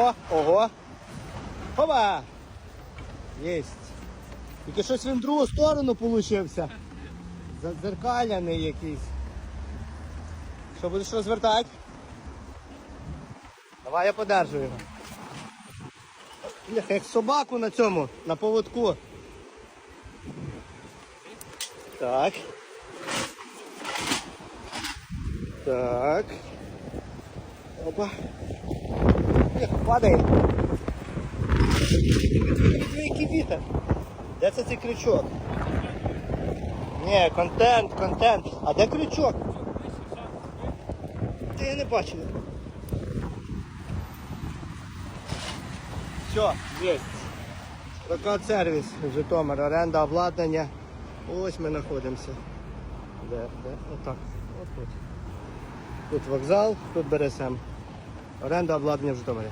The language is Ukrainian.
О, ого. Хоба! Єсть. Тільки щось він в другу сторону получився. Задзеркаляний якийсь. Що будеш розвертати? Давай я подержу його. Як собаку на цьому, на поводку. Так. Так. Опа. Бляха, падає. Який вітер. Де це цей крючок? Ні, контент, контент. А де крючок? Та я не бачу. Все, є. Прокат сервіс Житомир, оренда обладнання. Ось ми знаходимося. Де? Де? Отак. От тут. Тут вокзал, тут БРСМ. Оренда обладнання в Житомирі.